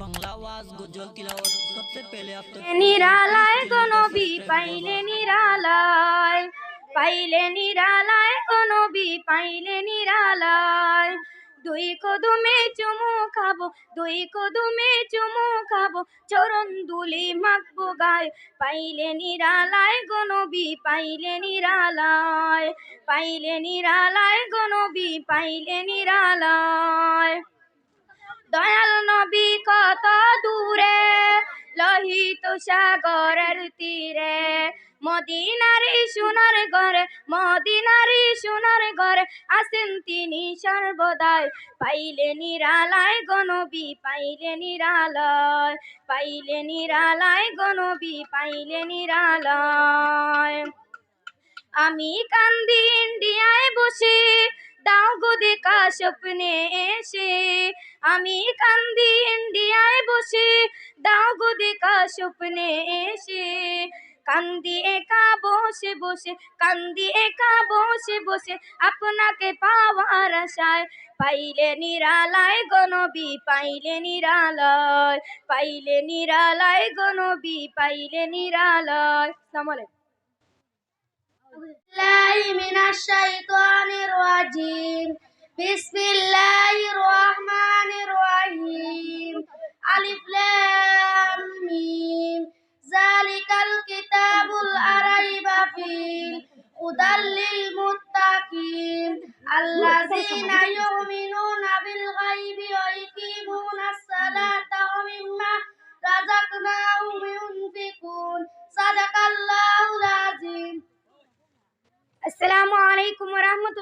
বাংলা আওয়াজ, গজল, তিলাওয়াত সবচেয়ে পেলে আপনি নিরালায় গো নবী, পাইলে নিরালায়, পাইলে দুই কদমে চুমু খাব, দুই কদমে চুমু খাব, চরণ দুলি মাখবো গায়। পাইলে নিরালায় গনবি পাইলে নিরালায় পাইলে নিরালায় গনবি পাইলে নিরালায়। দয়াল নবী কত দূরে? লোহিত সাগরের তীরে। মদিনারি সোনার ঘরে, মদিনারি সোনার ঘরে আসেন তিনি সর্বদাই। পাইলে নিরালায় গনবী পাইলে নিরালয়। পাইলে নিরালায় গনবী পাইলে নিরালয়। আমি কান্দি ইন্ডিয়ায় বসে দাও গো দেখা স্বপ্নে এসে। আমি কান্দি ইন্ডিয়ায় বসে, দাও গো দেখা স্বপ্নে এসে। কান্দি একা বসে বসে, কান্দি একা বসে বসে, আপনাকে পাওয়ার আশায়। পাইলে নিরালায় গনবী পাইলে নিরালয়। পাইলে নিরালয় গনবী পাইলে নিরালয়। আসসালামু الرجيم بسم الله الرحمن الرحيم ألف لام ميم ذلك الكتاب لا ريب فيه هدى للمتقين الذين يؤمنون بالغيب ويقيمون الصلاة ومما رزقناهم ينفقون صدق الله العظيم السلام عليكم ورحمة الله